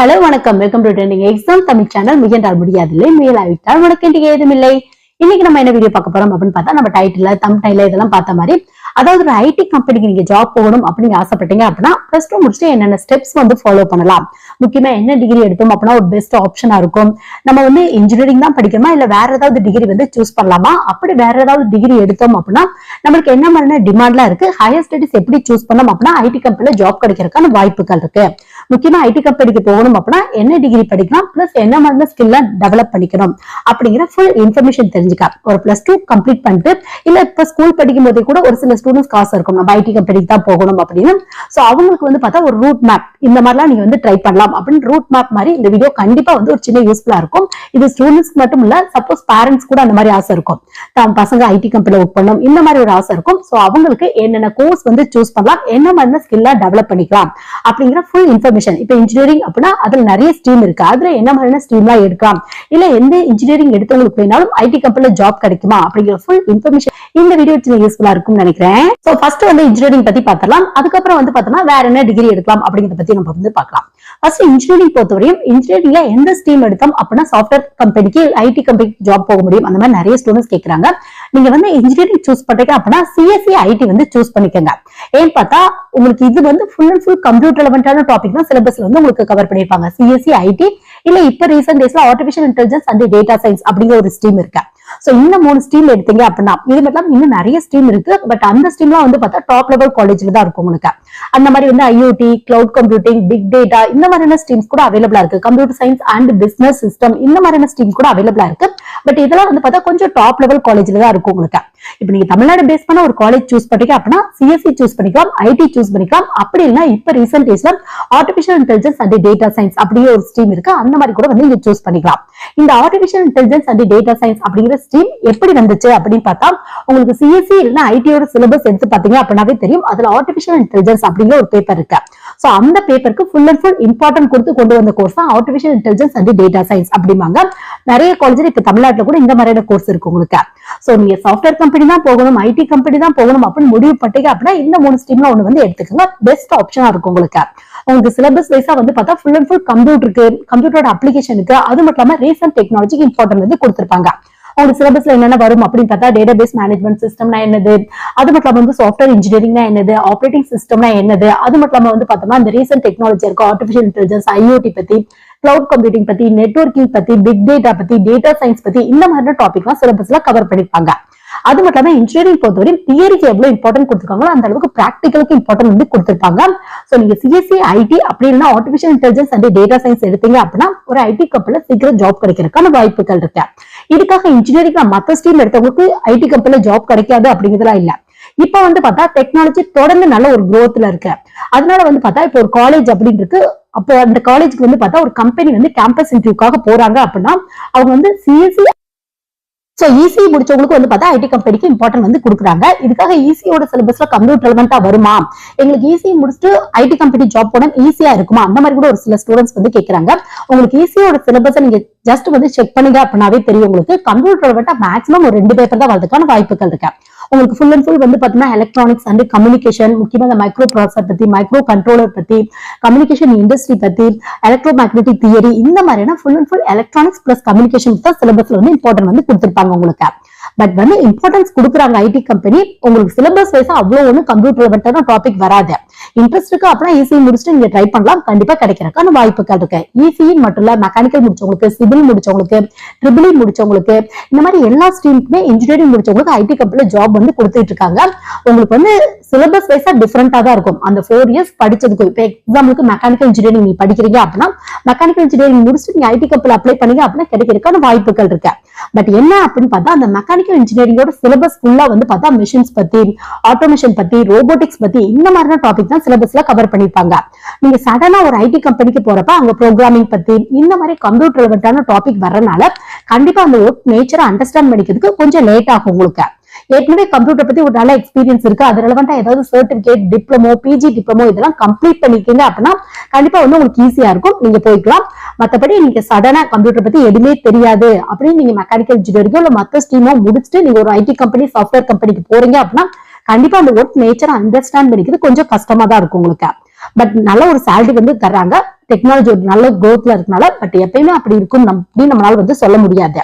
Hello வணக்கம். Welcome to trending exam Tamil channel முயன்றால் முடியாதில்லை. முயலாவிட்டால் உனக்கு இன்றைக்கு ஏதும் இல்லை இன்னைக்கு நம்ம என்ன வீடியோ பார்க்க போறோம் அப்படின்னு பார்த்தா நம்ம டைட்டில் தம் இதெல்லாம் பார்த்த மாதிரி அதாவது ஒரு ஐடி கம்பெனிக்கு நீங்க ஜாப் போகணும் அப்படின்னு ஆசைப்பட்டீங்க அப்படின்னா பிளஸ் டூ முடிச்சுட்டு என்னென்ன ஸ்டெப்ஸ் வந்து ஃபாலோ பண்ணலாம். முக்கியமா என்ன டிகிரி எடுத்தோம் அப்படின்னா ஒரு பெஸ்ட் ஆப்ஷனா இருக்கும். நம்ம வந்து இன்ஜினியரிங் தான் படிக்கணுமா? இல்ல வேற ஏதாவது டிகிரி வந்து சூஸ் பண்ணலாமா? அப்படி வேற ஏதாவது டிகிரி எடுத்தோம் அப்படின்னா நம்மளுக்கு என்ன மாதிரியான டிமாண்ட்லாம் இருக்கு? ஹையர் ஸ்டடிஸ் எப்படி சூஸ் பண்ணோம் அப்படின்னா ஐடி கம்பெனில ஜாப் கிடைக்கிறதுக்கான வாய்ப்புகள் இருக்கு. முக்கியமா ஐடி கம்பெனிக்கு போகணும் அப்படின்னா என்ன டிகிரி படிக்கலாம்? பிளஸ் என்ன மாதிரி ஸ்கில்ல டெவலப் பண்ணிக்கணும்? அப்படிங்கிற ஃபுல் இன்ஃபர்மேஷன் தெரிஞ்சுக்க ஒரு பிளஸ் டூ கம்ப்ளீட் பண்ணிட்டு இல்ல இப்ப ஸ்கூல் படிக்கும் போதே கூட ஒரு சில ஸ்டூடெண்ட்ஸ் காசு இருக்கும். நம்ம ஐடி கம்பெனிக்கு தான் போகணும் அப்படின்னு. ஸோ அவங்களுக்கு வந்து பார்த்தா ஒரு ரூட் மேப் இந்த மாதிரிலாம் நீங்க வந்து ட்ரை பண்ணலாம் அப்படின்னு ரூட் மேப் மாதிரி இந்த வீடியோ கண்டிப்பா வந்து ஒரு சின்ன யூஸ்ஃபுல்லா இருக்கும். இது ஸ்டூடெண்ட்ஸ்க்கு மட்டும் இல்ல சப்போஸ் பேரண்ட்ஸ் கூட அந்த மாதிரி ஆசை இருக்கும். தான் பசங்க ஐடி கம்பெனில ஒர்க் பண்ணணும். இந்த மாதிரி ஒரு ஆசை இருக்கும். சோ அவங்களுக்கு என்னென்ன கோர்ஸ் வந்து சூஸ் பண்ணலாம் என்ன மாதிரி ஸ்கில்லா டெவலப் பண்ணிக்கலாம் அப்படிங்கிற ஃபுல் இன்ஃபர்மேஷன் இப்ப இன்ஜினியரிங் அப்படின்னா அதுல நிறைய ஸ்ட்ரீம் இருக்கு. அதுல என்ன மாதிரியான ஸ்ட்ரீம்லாம் எடுக்கலாம்? இல்ல எந்த இன்ஜினியரிங் எடுத்தவங்களுக்கு வேணாலும் ஐடி கம்பெனில ஜாப் கிடைக்குமா அப்படிங்கிற ஃபுல் இன்ஃபர்மேஷன் இந்த வீடியோ சின்ன யூஸ்ஃபுல்லா இருக்கும்னு நினைக்கிறேன். சோ ஃபர்ஸ்ட் வந்து இன்ஜினியரிங் பத்தி பார்த்தலாம் அதுக்கப்புறம் வந்து பார்த்தோம்னா வேற என்ன டிகிரி எடுக்கலாம் அப்படிங்கறத பத்தி நம்ம வந்து பார்க்கலாம். ஃபர்ஸ்ட் இன்ஜினியரிங் பொறுத்தவரையும் இன்ஜினியரிங்ல எந்த ஸ்ட்ரீம் எடுத்தோம் அப்படின்னா சாஃப்ட்வேர் கம்பெனிக்கு ஐடி கம்பெனிக்கு ஜாப் போக முடியும். அந்த மாதிரி நிறைய ஸ்டூடெண்ட்ஸ் கேக்குறாங்க. நீங்க வந்து இன்ஜினியரிங் சூஸ் பண்றீங்க அப்படின்னா சிஎஸ்சி ஐடி வந்து சூஸ் பண்ணிக்கோங்க. ஏன்னு பார்த்தா உங்களுக்கு இது வந்து ஃபுல் அண்ட் ஃபுல் கம்ப்யூட்டர் ரெலவெண்டான டாபிக் தான் சிலபஸ்ல வந்து உங்களுக்கு கவர் பண்ணிருப்பாங்க சிஎஸ்சி ஐடி இல்ல இப்ப ரீசெண்ட் டேஸ்ல artificial intelligence and data science அப்படிங்கிற ஒரு ஸ்ட்ரீம் இருக்கு. சோ இந்த மூணு ஸ்ட்ரீம் எடுத்தீங்க அப்படின்னா இது மட்டும் இன்னும் நிறைய ஸ்ட்ரீம் இருக்கு. பட் அந்த ஸ்ட்ரீம்லாம் வந்து பார்த்தா டாப் லெவல் காலேஜ்ல தான் இருக்கும் உங்களுக்கு. அந்த மாதிரி வந்து IoT cloud computing big data இந்த மாதிரியான ஸ்ட்ரீம்ஸ் கூட அவைலபிளா இருக்கு. Computer science and business system இந்த மாதிரியான ஸ்ட்ரீம் கூட அவைலபிளா இருக்கு. பட் இதெல்லாம் வந்து பார்த்தா கொஞ்சம் டாப் லெவல் காலேஜ்ல தான் இருக்கும் உங்களுக்கு. இப்போ நீங்க தமிழ்நாடு பேஸ் பண்ண ஒரு காலேஜ் சூஸ் பண்ணிக்க அப்படின்னா சிஎஸ்சி சூஸ் பண்ணிக்கலாம் ஐடி சூஸ் பண்ணிக்கலாம். அப்படி இல்லைன்னா இப்ப ரீசெண்ட் டேஸ்ல artificial intelligence and data science அப்படியே ஒரு ஸ்ட்ரீம் இருக்கு. அந்த மாதிரி கூட வந்து நீங்க சூஸ் பண்ணிக்கலாம். இந்த artificial intelligence and data science அப்படிங்கிற ஸ்ட்ரீம் எப்படி வந்துச்சு அப்படின்னு பார்த்தா உங்களுக்கு சிஎஸ்சி இல்லைன்னா ஐடியோட சிலபஸ் எடுத்து பாத்தீங்க அப்படின்னாவே தெரியும். அதுல ஆர்டிபிஷியல் இன்டெலிஜென்ஸ் அப்படிங்கிற ஒரு பேப்பர் இருக்கு. ஸோ அந்த பேப்பருக்கு ஃபுல் அண்ட் ஃபுல் இம்பார்ட்டன்ட் கொடுத்து கொண்டு வந்த கோர்ஸ் தான் artificial intelligence and data science அப்படிம்பாங்க. நிறைய காலேஜ்ல இப்போ தமிழ்நாட்டில் கூட இந்த மாதிரியான கோர்ஸ் இருக்கு உங்களுக்கு. ஸோ நீங்க சாஃப்ட்வேர் கம்பெனி தான் போகணும் ஐடி கம்பெனி தான் போகணும் அப்படின்னு முடிவு பட்டீங்க அப்படின்னா இந்த மூணு ஸ்ட்ரீம்ல ஒண்ணு வந்து எடுத்துக்கோங்க. பெஸ்ட் ஆப்ஷனா இருக்கும் உங்களுக்கு. உங்களுக்கு சிலபஸ் வைஸா வந்து பார்த்தா ஃபுல் அண்ட் ஃபுல் கம்ப்யூட்டருக்கு கம்ப்யூட்டரோட அப்ளிகேஷனுக்கு அது மட்டும் இல்லாம ரீசன்ட் டெக்னாலஜிக்கு இம்பார்ட்டன்ட் வந்து கொடுத்துருப்பாங்க. உங்களுக்கு சிலபஸ்ல என்னென்ன வரும் அப்படின்னு பார்த்தா டேட்டா பேஸ் மேனேஜ்மெண்ட் சிஸ்டம்னா என்னது? அது மட்டும் வந்து சாஃப்ட்வேர் இன்ஜினியரிங்னா என்னது? ஆப்ரேட்டிங் சிஸ்டம்னா என்னது? அது மட்டும் இல்லாம வந்து பார்த்தோம்னா இந்த ரீசன்ட் டெக்னாலஜி இருக்கும் ஆர்டிபிஷியல் இன்டெலிஜென்ஸ் ஐஓடி பத்தி கிளவுட் கம்ப்யூட்டிங் பத்தி நெட்ஒர்க்கிங் பத்தி பிக் டேட்டா பத்தி டேட்டா சயின்ஸ் பத்தி இந்த மாதிரி டாபிக்லாம் சிலபஸ்ல கவர் பண்ணிருப்பாங்க. அது மட்டும் இல்லாம இன்ஜினியரிங் பொறுத்தவரை தியரிக்கு எவ்வளவு இம்பார்ட்டன்ட் கொடுத்துருக்காங்களோ அந்த அளவுக்கு பிராக்டிகலுக்கு இம்பார்ட்டன்ட் வந்து கொடுத்துருப்பாங்க சோ நீங்க சிஎஸ்சி ஐடி அப்படி இல்லைன்னா artificial intelligence and data science எடுத்தீங்க அப்படின்னா ஒரு ஐடி கம்பெனில சீக்கிரம் ஜாப் கிடைக்கிறதுக்கான வாய்ப்புகள் இருக்கு. இதுக்காக இன்ஜினியரிங் மத்த ஸ்ட்ரீம் எடுத்தவங்களுக்கு ஐடி கம்பெனில ஜாப் கிடைக்காது அப்படிங்கிறதுலாம் இல்ல. இப்ப வந்து பார்த்தா டெக்னாலஜி தொடர்ந்து நல்ல ஒரு குரோத்ல இருக்கு. அதனால வந்து பார்த்தா இப்போ ஒரு காலேஜ் அப்படின்னு இருக்கு. அப்போ அந்த காலேஜுக்கு வந்து பார்த்தா ஒரு கம்பெனி வந்து கேம்பஸ் இன்டர்வியூக்காக போறாங்க அப்படின்னா அவங்க வந்து சிஎஸ்சி ஸோ ஈஸி முடிச்சவங்களுக்கு வந்து பார்த்தா ஐடி கம்பெனிக்கு இம்பார்ட்டன்ட் வந்து கொடுக்குறாங்க. இதுக்காக ஈஸியோட சிலபஸ்ல கம்ப்யூட்டர் ரெலவெண்டா வருமா? எங்களுக்கு ஈஸி முடிச்சுட்டு ஐடி கம்பெனி ஜாப் போன ஈஸியா இருக்குமா? அந்த மாதிரி கூட ஒரு சில ஸ்டூடெண்ட்ஸ் வந்து கேக்குறாங்க. உங்களுக்கு ஈஸியோட சிலபஸ் நீங்க ஜஸ்ட் வந்து செக் பண்ணுங்க அப்படின்னாவே தெரியும் உங்களுக்கு. கம்ப்யூட்டர் ரெலவெண்டா மேக்ஸிமம் ஒரு ரெண்டு பேப்பர் தான் வரதுக்கான வாய்ப்புகள் இருக்கு. உங்களுக்கு ஃபுல் அண்ட் ஃபுல் வந்து பாத்தீங்கன்னா எலக்ட்ரானிக்ஸ் அண்ட் கம்யூனிகேஷன் முக்கியமாக இந்த மைக்ரோ ப்ராசர் பத்தி மைக்ரோ கண்ட்ரோலர் பத்தி கம்யூனிகேஷன் இண்டஸ்ட்ரி பத்தி எலக்ட்ரோ மேக்னெட்டிக் தியரி இந்த மாதிரியான full and full electronics plus communication தான் சிலபஸ்ல வந்து இம்பார்ட்டன்ட் வந்து கொடுத்துருப்பாங்க. உங்களுக்கு. பட் வந்து இம்பார்ட்டன்ஸ் கொடுக்குறாங்க ஐடி கம்பெனி உங்களுக்கு சிலபஸ் வைஸா அவ்வளவு ஒன்றும் கம்ப்யூட்டர் ரிலேட்டடான டாபிக் வராது. இன்ட்ரெஸ்ட் இருக்கு அப்படின்னா ஈஸி முடிச்சுட்டு நீங்க ட்ரை பண்ணலாம். கண்டிப்பா கிடைக்கிறக்கான வாய்ப்புகள் இருக்கு. ஈஸி மட்டும் இல்ல மெக்கானிக்கல் முடிச்சவங்களுக்கு சிவில் முடிச்சவங்களுக்கு ட்ரிபிள் e முடிச்சவங்களுக்கு இந்த மாதிரி எல்லா ஸ்ட்ரீமுக்குமே இன்ஜினியரிங் முடிச்சவங்களுக்கு ஐடி கம்பெனில ஜாப் வந்து கொடுத்துட்டு இருக்காங்க. உங்களுக்கு வந்து சிலபஸ் வைஸா டிஃபரெண்டா தான் இருக்கும். அந்த ஃபோர் இயர்ஸ் படிச்சதுக்கு இப்போ எக்ஸாம்பிளுக்கு மெக்கானிக்கல் இன்ஜினியரிங் நீ படிக்கிறீங்க அப்படின்னா மெக்கானிக்கல் இன்ஜினியரிங் முடிச்சுட்டு நீங்க ஐடி கம்பெனில அப்ளை பண்ணீங்க அப்படின்னா கிடைக்கிறதுக்கான வாய்ப்புகள் இருக்கு. பட் என்ன அப்படின்னு பார்த்தா அந்த மெக்கானிக்கல் இன்ஜினியரிங்கோட சிலபஸ் ஃபுல்லா வந்து பார்த்தா மிஷின்ஸ் பத்தி ஆட்டோமேஷன் பத்தி ரோபோட்டிக்ஸ் பத்தி இந்த மாதிரியான டாபிக் தான் சிலபஸ்ல கவர் பண்ணிருப்பாங்க நீங்க சடனா ஒரு ஐடி கம்பெனிக்கு போறப்ப அங்க ப்ரோக்ராமிங் பத்தி இந்த மாதிரி கம்ப்யூட்டர் ரிலேட்டடான டாபிக் வர்றதுனால கண்டிப்பா அந்த ஒர்க் நேச்சரை அண்டர்ஸ்டாண்ட் பண்ணிக்கிறதுக்கு கொஞ்சம் லேட் ஆகும் உங்களுக்கு. ஏற்கனவே கம்ப்யூட்டர் பத்தி ஒரு நல்ல எக்ஸ்பீரியன்ஸ் இருக்கு. அது ரெலவெண்டா ஏதாவது சர்டிபிகேட் டிப்ளமோ பிஜி டிப்ளமோ இதெல்லாம் கம்ப்ளீட் பண்ணிக்கீங்க அப்படின்னா கண்டிப்பா வந்து உங்களுக்கு ஈஸியா இருக்கும். நீங்க போய்க்கலாம். மத்தபடி நீங்க சடனா கம்ப்யூட்டர் பத்தி எதுவுமே தெரியாது அப்படின்னு நீங்க மெக்கானிக்கல் இன்ஜினியரிங்கோ இல்ல மத்த ஸ்ட்ரீமோ முடிச்சுட்டு நீங்க ஒரு ஐடி கம்பெனி சாஃப்ட்வேர் கம்பெனிக்கு போறீங்க அப்படின்னா கண்டிப்பா அந்த ஒர்க் நேச்சரை அண்டர்ஸ்டாண்ட் பண்ணிக்கிறது கொஞ்சம் கஷ்டமா தான் இருக்கும் உங்களுக்கு. பட் நல்ல ஒரு சேலரி வந்து தர்றாங்க. டெக்னாலஜி ஒரு நல்ல குரோத்ல இருக்கனால பட் எப்பயுமே அப்படி இருக்கும் அப்படின்னு நம்மளால வந்து சொல்ல முடியாது.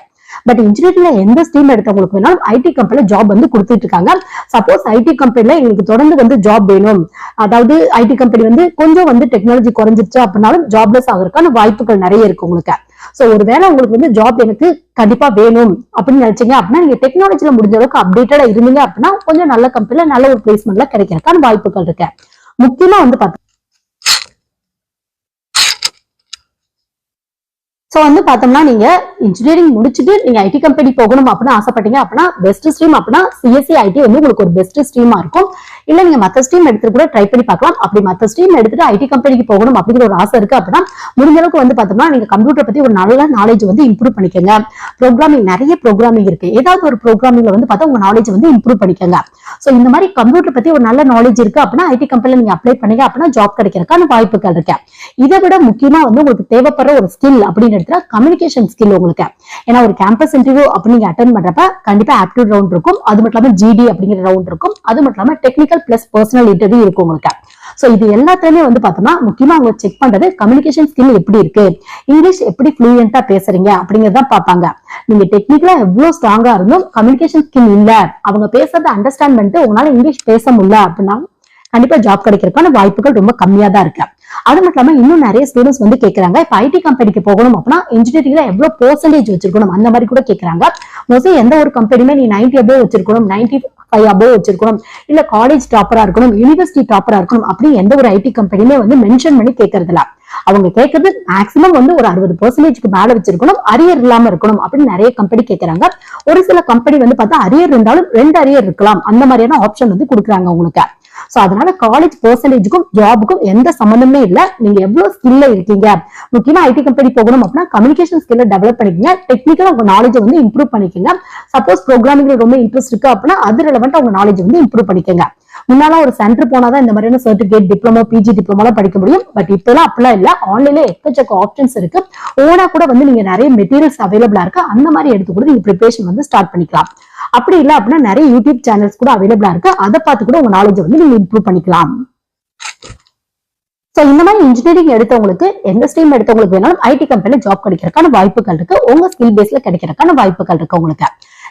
பட் இன்ஜினியரிங்ல எந்த ஸ்ட்ரீம் எடுத்தவங்களுக்கு வேணாலும் ஐடி கம்பெனில ஜாப் வந்து கொடுத்துட்டு இருக்காங்க சப்போஸ் ஐடி கம்பெனில எங்களுக்கு தொடர்ந்து வந்து ஜாப் வேணும். அதாவது ஐடி கம்பெனி வந்து கொஞ்சம் வந்து டெக்னாலஜி குறைஞ்சிருச்சு அப்படின்னாலும் ஜாப்லெஸ் ஆகிறதுக்கான வாய்ப்புகள் நிறைய இருக்கு உங்களுக்கு. சோ ஒருவேளை உங்களுக்கு வந்து ஜாப் எனக்கு கண்டிப்பா வேணும் அப்படின்னு நினைச்சீங்க அப்படின்னா நீங்க டெக்னாலஜில முடிஞ்ச அளவுக்கு அப்டேட்டடா இருந்தீங்க அப்படின்னா கொஞ்சம் நல்ல கம்பெனில நல்ல ஒரு பிளேஸ்மெண்ட்ல கிடைக்கிறதுக்கான வாய்ப்புகள் இருக்கு. முக்கியமா வந்து பார்த்தா ஸோ வந்து பார்த்தோம்னா நீங்க இன்ஜினியரிங் முடிச்சுட்டு நீங்க ஐடி கம்பெனி போகணும் அப்படின்னு ஆசைப்பட்டீங்க அப்படின்னா பெஸ்ட் ஸ்ட்ரீம் அப்படின்னா சிஎஸ்சி ஐடி வந்து உங்களுக்கு ஒரு பெஸ்ட் ஸ்ட்ரீமா இருக்கும். இல்ல நீங்க மத்த ஸ்ட்ரீம் எடுத்துட்டு கூட ட்ரை பண்ணி பார்க்கலாம். அப்படி மத்த ஸ்ட்ரீம் எடுத்துட்டு ஐடி கம்பெனிக்கு போகணும் அப்படிங்கிற ஒரு ஆசை இருக்கு அப்படின்னா முடிஞ்ச அளவுக்கு வந்து பார்த்தோம்னா நீங்க கம்ப்யூட்டர் பத்தி ஒரு நல்ல நாலேஜ் வந்து இம்ப்ரூவ் பண்ணிக்கோங்க. ப்ரோக்ராமிங் நிறைய ப்ரோக்ராமிங் இருக்கு. ஏதாவது ஒரு ப்ரோக்ராமிங்ல வந்து பார்த்தா உங்க நாலேஜ் வந்து இம்ப்ரூவ் பண்ணிக்கோங்க. ஸோ இந்த மாதிரி கம்ப்யூட்டர் பத்தி ஒரு நல்ல நாலேஜ் இருக்கு அப்படின்னா ஐடி கம்பெனில நீங்க அப்ளை பண்ணீங்க அப்படின்னா ஜாப் கிடைக்கிறதுக்கான வாய்ப்புகள் இருக்கு. இதை விட முக்கியமா வந்து உங்களுக்கு தேவைப்படுற ஒரு ஸ்கில் அப்படின்னு எடுத்தா கம்யூனிகேஷன் ஸ்கில் உங்களுக்கு. ஏன்னா ஒரு கேம்பஸ் இன்டர்வியூ அப்படி நீங்க அட்டன் பண்றப்ப கண்டிப்பா ஆப்டியூட் ரவுண்ட் இருக்கும். அது மட்டும் இல்லாம ஜிடி அப்படிங்கிற ரவுண்ட் இருக்கும். அது மட்டும் இல்லாம டெக்னிக்கல் பிளஸ் பர்சனல் இன்டர்வியூ இருக்கும் உங்களுக்கு. சோ இது எல்லாத்துலயுமே வந்து பார்த்தோம்னா முக்கியமா அவங்க செக் பண்றது கம்யூனிகேஷன் ஸ்கில் எப்படி இருக்கு? இங்கிலீஷ் எப்படி ஃப்ளூயண்டா பேசுறீங்க? அப்படிங்கறத பார்ப்பாங்க. நீங்க டெக்னிக்கலா எவ்வளவு ஸ்ட்ராங்கா இருந்தும் கம்யூனிகேஷன் ஸ்கில் இல்ல. அவங்க பேசுறத அண்டர்ஸ்டாண்ட் பண்ணிட்டு உங்களால இங்கிலீஷ் பேச முடியல அப்படின்னா கண்டிப்பா ஜாப் கிடைக்கிறதுக்கான வாய்ப்புகள் ரொம்ப கம்மியா தான் இருக்கு அது மட்டும் இல்லாம இன்னும் நிறைய ஸ்டூடெண்ட்ஸ் வந்து கேக்குறாங்க இப்ப ஐடி கம்பெனிக்கு போகணும் அப்படின்னா இன்ஜினியரிங்ல எவ்வளவு பெர்சன்டேஜ் வச்சிருக்கணும் அந்த மாதிரி கூட கேக்குறாங்க. மோஸ்ட்லி எந்த ஒரு கம்பெனியுமே நீ நைன்டி அபோவ் வச்சிருக்கணும் நைன்டி ஃபைவ் அபோவ் வச்சிருக்கணும் இல்ல காலேஜ் டாப்பரா இருக்கணும் யூனிவர்சிட்டி டாப்பரா இருக்கணும் அப்படின்னு எந்த ஒரு ஐடி கம்பெனியுமே வந்து மென்ஷன் பண்ணி கேட்கறது அவங்க கேட்கறது மேக்ஸிமம் வந்து ஒரு அறுபது பெர்சன்டேஜ்க்கு மேல வச்சிருக்கணும். அரியர் இல்லாம இருக்கணும் அப்படின்னு நிறைய கம்பெனி கேட்கறாங்க ஒரு சில கம்பெனி வந்து பார்த்தா அரியர் இருந்தாலும் ரெண்டு அரியர் இருக்கலாம். அந்த மாதிரியான ஆப்ஷன் வந்து கொடுக்குறாங்க உங்களுக்கு சோ அதனால காலேஜ் பெர்சன்டேஜுக்கும் ஜாபுக்கும் எந்த சம்மந்தமே இல்ல. நீங்க எவ்வளவு ஸ்கில்ல இருக்கீங்க? முக்கியமா ஐடி கம்பெனி போகணும் அப்படின்னா கம்யூனிகேஷன் ஸ்கில்ல டெவலப் பண்ணிக்கங்க. டெக்னிக்கலா உங்க நாலேஜ் வந்து இம்ப்ரூவ் பண்ணிக்கங்க. சப்போஸ் ப்ரோக்ராமிங்ல ரொம்ப இன்ட்ரெஸ்ட் இருக்கு அப்படின்னா அது ரெலவெண்டா உங்க நாலேஜ் வந்து இம்ப்ரூவ் பண்ணிக்கங்க. முன்னால ஒரு சென்டர் போனாதான் இந்த மாதிரியான சர்டிபிகேட் டிப்ளமோ பிஜி டிப்ளமோ படிக்க முடியும். பட் இப்பெல்லாம் அப்படிலாம் இல்ல. ஆன்லைன்ல எக்கச்சக்க ஆப்ஷன்ஸ் இருக்கு. ஓனா கூட வந்து நீங்க நிறைய மெட்டீரியல்ஸ் அவைலபிளா இருக்கு. அந்த மாதிரி எடுத்து கூட நீங்க ப்ரிப்பரேஷன் வந்து ஸ்டார்ட் பண்ணிக்கலாம். அப்படி இல்ல அப்படின்னா நிறைய யூடியூப் சேனல்ஸ் கூட அவைலபிளா இருக்கு. அதை பார்த்து கூட உங்க நாலேஜ் வந்து நீங்க இம்ப்ரூவ் பண்ணிக்கலாம். சோ இந்த மாதிரி இன்ஜினியரிங் எடுத்தவங்களுக்கு எந்த ஸ்ட்ரீம் எடுத்தவங்களுக்கு வேணாலும் ஐடி கம்பெனில ஜாப் கிடைக்கிறதுக்கான வாய்ப்புகள் இருக்கு. உங்க ஸ்கில் பேஸ்ல கிடைக்கிறதுக்கான வாய்ப்புகள் இருக்கு உங்களுக்கு.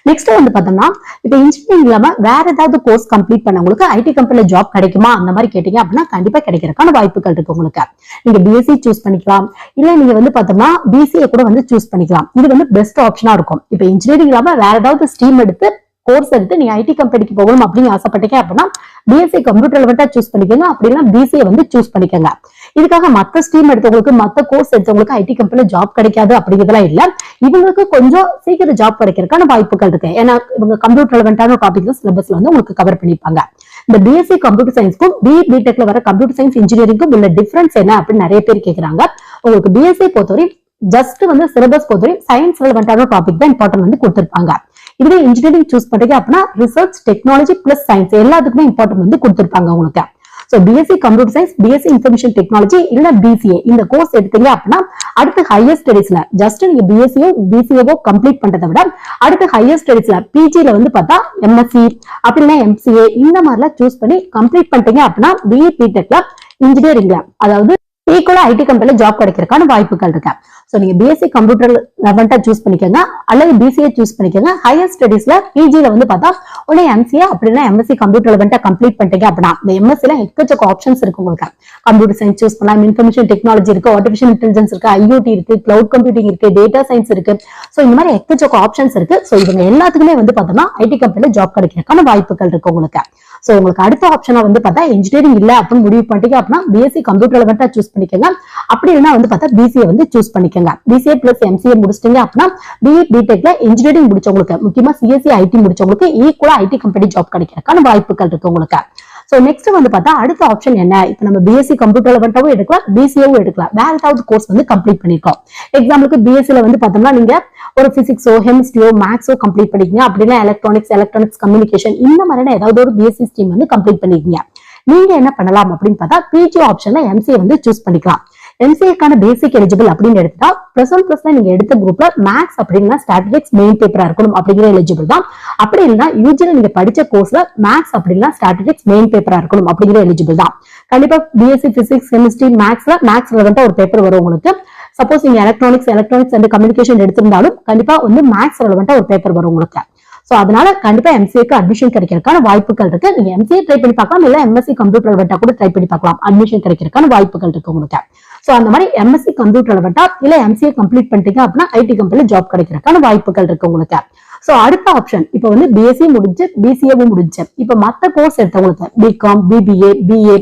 நெக்ஸ்ட் வந்து பார்த்தோம்னா இப்ப இன்ஜினியரிங் இல்லாம வேற ஏதாவது கோர்ஸ் கம்ப்ளீட் பண்ணவங்களுக்கு ஐடி கம்பெனில ஜாப் கிடைக்குமா? அந்த மாதிரி கேட்டீங்க அப்படின்னா கண்டிப்பா கிடைக்கிறதுக்கான வாய்ப்புகள் இருக்கு உங்களுக்கு. நீங்க பிஎஸ்சி சூஸ் பண்ணிக்கலாம். இல்ல நீங்க வந்து பார்த்தோம்னா பிசிஏ கூட வந்து சூஸ் பண்ணிக்கலாம். இது வந்து பெஸ்ட் ஆப்ஷனா இருக்கும். இப்ப இன்ஜினியரிங் இல்லாம வேற ஏதாவது ஸ்ட்ரீம் எடுத்து கோர்ஸ் எடுத்து நீங்க ஐடி கம்பெனிக்கு போகணும் அப்படின்னு ஆசைப்பட்டீங்க அப்படின்னா பிஎஸ்சி கம்ப்யூட்டர் லெவல்ட்டா சூஸ் பண்ணிக்கோங்க. அப்படின்னா பிசிஏ வந்து சூஸ் பண்ணிக்கோங்க. இதுக்காக மத்த ஸ்ட்ரீம் எடுத்தவங்களுக்கு மத்த கோர்ஸ் எடுத்தவங்களுக்கு ஐடி கம்பெனில ஜாப் கிடைக்காது அப்படிங்கிறதுலாம் இல்ல. இவங்களுக்கு கொஞ்சம் சீக்கிரம் ஜாப் கிடைக்கிறதுக்கான வாய்ப்புகள் இருக்கு. ஏன்னா இவங்க கம்ப்யூட்டர் ரெலவெண்டான டாபிக்ல சிலபஸ்ல வந்து உங்களுக்கு கவர் பண்ணிப்பாங்க. இந்த பிஎஸ்சி கம்ப்யூட்டர் சயின்ஸ்க்கும் பி பிடெக்ல வர கம்ப்யூட்டர் சயின்ஸ் இன்ஜினியரிங்கும் உள்ள டிஃபரன்ஸ் என்ன அப்படின்னு நிறைய பேர் கேக்குறாங்க. உங்களுக்கு பிஎஸ்சி பொறுத்தவரை ஜஸ்ட் வந்து சிலபஸ் பொறுத்தவரை சயின்ஸ் ரிலவெண்டான டாபிக் தான் இம்பார்ட்டன்ட் வந்து கொடுத்திருப்பாங்க. இதுவே இன்ஜினியரிங் சூஸ் பண்றீங்க அப்படின்னா ரிசர்ச் டெக்னாலஜி பிளஸ் சயின்ஸ் எல்லாத்துக்குமே இம்பார்ட்டன்ட் வந்து கொடுத்திருப்பாங்க உங்களுக்கு. So BSc computer science BSc information technology இல்ல பிசிஏ இந்த கோர்ஸ் எடுத்தீங்க அப்படின்னா அடுத்து ஹையர் ஸ்டடிஸ்ல ஜஸ்ட் நீங்க பிஎஸ்சியோ பிசிஏவோ கம்ப்ளீட் பண்றதை விட அடுத்து ஹையர் ஸ்டடிஸ்ல பிஜில வந்து பார்த்தா எம்எஸ்சி அப்படின்னா எம்சிஏ இந்த மாதிரிலாம் சூஸ் பண்ணி கம்ப்ளீட் பண்ணிட்டீங்க அப்படின்னா பிஇ பிடெக்ல இன்ஜினியரிங்ல அதாவது ஈக்குவலா ஐடி கம்பெனில ஜாப் கிடைக்கிறதுக்கான வாய்ப்புகள் இருக்கு. சோ நீங்க பிஎஸ்சி கம்ப்யூட்டர் லெவன்ட்டா சூஸ் பண்ணிக்கோங்க. அல்லது பிசிஏ சூஸ் பண்ணிக்கோங்க. ஹையர் ஸ்டடிஸ்ல பிஜில வந்து பார்த்தா உடனே எம்சிஏ அப்படின்னா எம்எஸ்சி கம்ப்யூட்டர் லெவன்ட்டா கம்ப்ளீட் பண்ணிட்டீங்க அப்படின்னா இந்த எம்எஸ்சில எக்கச்சக்க ஆப்ஷன்ஸ் இருக்கு உங்களுக்கு. கம்ப்யூட்டர் சயின்ஸ் சூஸ் பண்ணலாம். இன்ஃபர்மேஷன் டெக்னாலஜி இருக்கு. ஆர்டிஃபிஷியல் இன்டெலிஜென்ஸ் இருக்கு. ஐஓடி இருக்கு. கிளவுட் கம்ப்யூட்டிங் இருக்கு. டேட்டா சயின்ஸ் இருக்கு. சோ இந்த மாதிரி எக்கச்சக்க ஆப்ஷன்ஸ் இருக்கு. சோ இவங்க எல்லாத்துக்குமே வந்து பார்த்தோம்னா ஐடி கம்பெனில ஜாப் கிடைக்கிறதுக்கான வாய்ப்புகள் இருக்கு உங்களுக்கு. சோ உங்களுக்கு அடுத்த ஆப்ஷனா வந்து பார்த்தா இன்ஜினியரிங் இல்ல அப்படின்னு முடிவு பண்ணிட்டீங்க அப்படின்னா பிஎஸ்சி கம்ப்யூட்டர் லெவன்ட்டா சூஸ் பண்ணிக்கோங்க. அப்படி இல்லைன்னா வந்து பார்த்தா பிசிஏ வந்து சூஸ் பண்ணிக்கோங்க. பிசிஏ பிளஸ் எம்சிஏ முடிச்சிட்டீங்க அப்படின்னா பிஇ பிடெக்ல இன்ஜினியரிங் முடிச்சவங்களுக்கு முக்கியமா சிஎஸ்சி ஐடி முடிச்சவங்களுக்கு ஈக்குவலா ஐடி கம்பெனி ஜாப் கிடைக்கிறதுக்கான வாய்ப்புகள் இருக்கு உங்களுக்கு. ஸோ நெக்ஸ்ட் வந்து பார்த்தா அடுத்த ஆப்ஷன் என்ன? இப்ப நம்ம பிஎஸ்சி கம்ப்யூட்டர் லெவன்ட்டாவும் எடுக்கலாம் பிசிஏவும் எடுக்கலாம். வேற ஏதாவது கோர்ஸ் வந்து கம்ப்ளீட் பண்ணிருக்கோம். எக்ஸாம்பிளுக்கு பிஎஸ்சில வந்து பார்த்தோம்னா நீங்க ஒரு பிசிக்ஸோ ஹெமிஸ்ட்ரியோ மேக்ஸோ கம்ப்ளீட் பண்ணிக்கீங்க அப்படின்னா எலக்ட்ரானிக்ஸ் எலக்ட்ரானிக்ஸ் கம்யூனிகேஷன் இந்த மாதிரியான ஏதாவது ஒரு பிஎஸ்சி ஸ்ட்ரீம் வந்து கம்ப்ளீட் பண்ணிருக்கீங்க. நீங்க என்ன பண்ணலாம் அப்படின்னு பார்த்தா பிஜி ஆப்ஷன்ல எம்சிஏ வந்து சூஸ் பண்ணிக்கலாம். எம்சிஏக்கான பேசிக் எலிஜிபிள் அப்படின்னு எடுத்தா ப்ளஸ் ஒன் ப்ளஸ் நீங்க எடுத்த குரூப்ல மேக்ஸ் அப்படின்னா ஸ்டாட்டிஸ்டிக்ஸ் மெயின் பேப்பரா இருக்கணும் அப்படிங்கிற எலிஜிபிள் தான். அப்படி இல்லைன்னா யூஜியில் நீங்க படிச்ச கோர்ஸ்ல மேக்ஸ் அப்படின்னா ஸ்டாட்டிஸ்டிக்ஸ் மெயின் பேப்பரா இருக்கணும் அப்படிங்கிற எலிஜிபிள் தான். கண்டிப்பா பிஎஸ்சி பிசிக்ஸ் கெமிஸ்ட்ரி மேக்ஸ்ல மேக்ஸ் ரிலவெண்டா ஒரு பேப்பர் வரும் உங்களுக்கு. சப்போஸ் நீங்க எலக்ட்ரானிக்ஸ் எலக்ட்ரானிக்ஸ் அண்ட் கம்யூனிகேஷன் எடுத்திருந்தாலும் கண்டிப்பா வந்து மேக்ஸ் ரிலவெண்டா ஒரு பேப்பர் வரும் உங்களுக்கு. சோ அதனால கண்டிப்பா எம்சிஏக்கு அட்மிஷன் கிடைக்கிறதுக்கான வாய்ப்புகள் இருக்கு. நீங்க எம்சிஏ ட்ரை பண்ணி பார்க்கலாம் இல்ல எம்எஸ்சி கம்ப்யூட்டர் ரெலவெண்டா கூட ட்ரை பண்ணி பார்க்கலாம். அட்மிஷன் கிடைக்கிறதுக்கான வாய்ப்புகள் இருக்கு உங்களுக்கு. சோ அந்த மாதிரி எம்எஸ்சி கம்ப்யூட்டர் பட்டா இல்ல எம்சிஏ கம்ப்ளீட் பண்ணிட்டீங்க அப்படின்னா ஐடி கம்பெனில ஜாப் கிடைக்கிறதுக்கான வாய்ப்புகள் இருக்கு உங்களுக்கு. சோ அடுத்த ஆப்ஷன் இப்போ வந்து பிஎஸ்சி முடிஞ்சு பிசிஏவும் முடிஞ்சு. இப்போ மத்த கோர்ஸ் எடுத்தவங்களுக்கு பிகாம் பிபிஏ பிஏ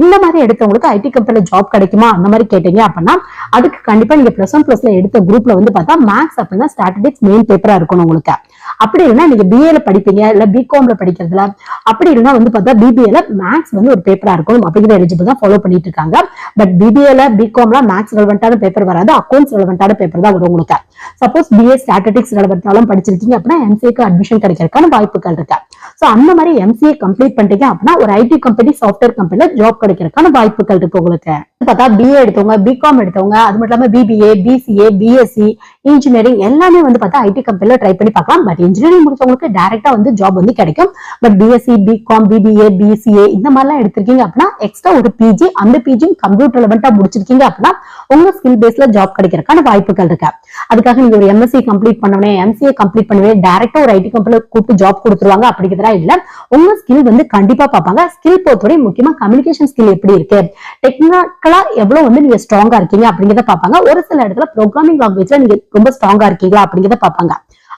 இந்த மாதிரி எடுத்தவங்களுக்கு ஐடி கம்பெனில ஜாப் கிடைக்குமா? அந்த மாதிரி கேட்டீங்க அப்படின்னா அதுக்கு கண்டிப்பா நீங்க பிளஸ் ஒன் பிளஸ்ல எடுத்த குரூப்ல வந்து பார்த்தா மேக்ஸ் அப்படின்னா ஸ்டாட்டிஸ்டிக்ஸ் மெயின் பேப்பரா இருக்கணும் உங்களுக்கு. அப்படி இல்லைன்னா நீங்க பிஏல படிப்பீங்க இல்ல பிகாம்ல படிக்கிறதுல அப்படி இல்லைன்னா வந்து பார்த்தா பிபிஏல மேக்ஸ் வந்து ஒரு பேப்பரா இருக்கணும் அப்படிங்கிற எலிஜிபிள் தான் ஃபாலோ பண்ணிட்டு இருக்காங்க. பட் பிபிஏல பிகாம்ல மேக்ஸ் ரெலவெண்டான பேப்பர் வராது அக்கௌண்ட்ஸ் ரெலவெண்டான பேப்பர் தான் வரும் உங்களுக்கு. சப்போஸ் பிஏ ஸ்டாட்டிஸ்டிக்ஸ் ரெலவெண்டாலும் படிச்சிருக்கீங்க அப்படின்னா எம்சிஏக்கு அட்மிஷன் கிடைக்கிறதுக்கான வாய்ப்புகள் இருக்கு. ஸோ அந்த மாதிரி எம்சிஏ கம்ப்ளீட் பண்ணிட்டீங்க அப்படின்னா ஒரு ஐடி கம்பெனி சாஃப்ட்வேர் கம்பெனில ஜாப் கிடைக்கிறதுக்கான வாய்ப்புகள் இருக்கு உங்களுக்கு. பார்த்தா பிஏ எடுத்தவங்க பிகாம் எடுத்தவங்க அது மட்டும் இல்லாம பிபிஏ பிசிஏ பிஎஸ்சி இன்ஜினியரிங் எல்லாமே வந்து பார்த்தா ஐடி கம்பெனில ட்ரை பண்ணி பார்க்கலாம். பட் இன்ஜினியரிங் முடிச்சவங்களுக்கு டைரக்டா வந்து ஜாப் வந்து கிடைக்கும். But BSc BCom BBA BCA இந்த மாதிரிலாம் எடுத்திருக்கீங்க அப்படின்னா எக்ஸ்ட்ரா ஒரு பிஜி அந்த பிஜியும் கம்ப்யூட்டர் ரெலவெண்டா முடிச்சிருக்கீங்க அப்படின்னா உங்க ஸ்கில் பேஸ்ல ஜாப் கிடைக்கிறதுக்கான வாய்ப்புகள் இருக்கு. அதுக்காக நீங்க ஒரு எம்எஸ்சி கம்ப்ளீட் பண்ணவே எம்சிஏ கம்ப்ளீட் பண்ணவே டைரக்டா ஒரு ஐடி கம்பெனில கூப்பிட்டு ஜாப் கொடுத்துருவாங்க அப்படிங்கிறதா இல்ல. உங்க ஸ்கில் வந்து கண்டிப்பா பார்ப்பாங்க. ஸ்கில் பொறுத்தவரை முக்கியமா கம்யூனிகேஷன் ஸ்கில் எப்படி இருக்கு? டெக்னிக்கலா எவ்வளவு வந்து நீங்க ஸ்ட்ராங்கா இருக்கீங்க அப்படிங்கிறத பார்ப்பாங்க. ஒரு சில இடத்துல ப்ரோக்ராமிங் லாங்குவேஜ்ல நீங்க ரொம்ப ஸ்ட்ராங்கா இருக்கீங்களா அப்படிங்கிறத பார்ப்பாங்க.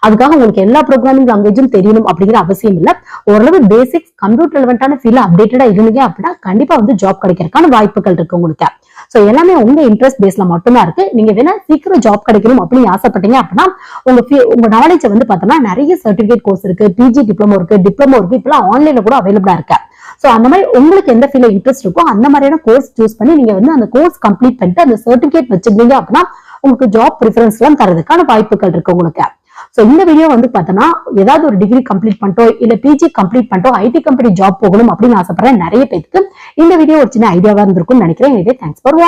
அதுக்காக உங்களுக்கு எல்லா ப்ரோக்ராமிங் லாங்குவேஜும் தெரியணும் அப்படிங்கிற அவசியம் இல்லை. ஓரளவு பேசிக்ஸ் கம்ப்யூட்டர் ரிலவெண்டான ஃபீல்ட் அப்டேட்டடா இருந்தீங்க அப்படின்னா கண்டிப்பா வந்து ஜாப் கிடைக்கிறதுக்கான வாய்ப்புகள் இருக்கு உங்களுக்கு. ஸோ எல்லாமே உங்க இன்ட்ரெஸ்ட் பேஸ்ல மட்டும்தான் இருக்கு. நீங்க வேணா சீக்கிரம் ஜாப் கிடைக்கணும் அப்படின்னு ஆசைப்பட்டீங்க அப்படின்னா உங்க உங்க நாலேஜ் வந்து பார்த்தோம்னா நிறைய சர்டிபிகேட் கோர்ஸ் இருக்கு பிஜி டிப்ளமோ இருக்கு டிப்ளமோ இருக்கு இப்பெல்லாம் ஆன்லைன்ல கூட அவைலபிளா இருக்கு. ஸோ அந்த மாதிரி உங்களுக்கு எந்த ஃபீல்ட்ல இன்ட்ரெஸ்ட் இருக்கோ அந்த மாதிரியான கோர்ஸ் சூஸ் பண்ணி நீங்க வந்து அந்த கோர்ஸ் கம்ப்ளீட் பண்ணிட்டு அந்த சர்டிபிகேட் வச்சிருந்தீங்க அப்படின்னா உங்களுக்கு ஜாப் ப்ரிஃபரன்ஸ் எல்லாம் தரதுக்கான வாய்ப்புகள் இருக்கு உங்களுக்கு. சோ இந்த வீடியோ வந்து பார்த்தோம்னா ஏதாவது ஒரு டிகிரி கம்ப்ளீட் பண்ணிட்டோ இல்ல பிஜி கம்ப்ளீட் பண்ணிட்டோ ஐடி கம்பெனி ஜாப் போகணும் அப்படின்னு ஆசைப்படுறேன் நிறைய பேருக்கு இந்த வீடியோ ஒரு சின்ன ஐடியாவா இருந்திருக்கும்னு நினைக்கிறேன். எனவே தேங்க்ஸ் ஃபார்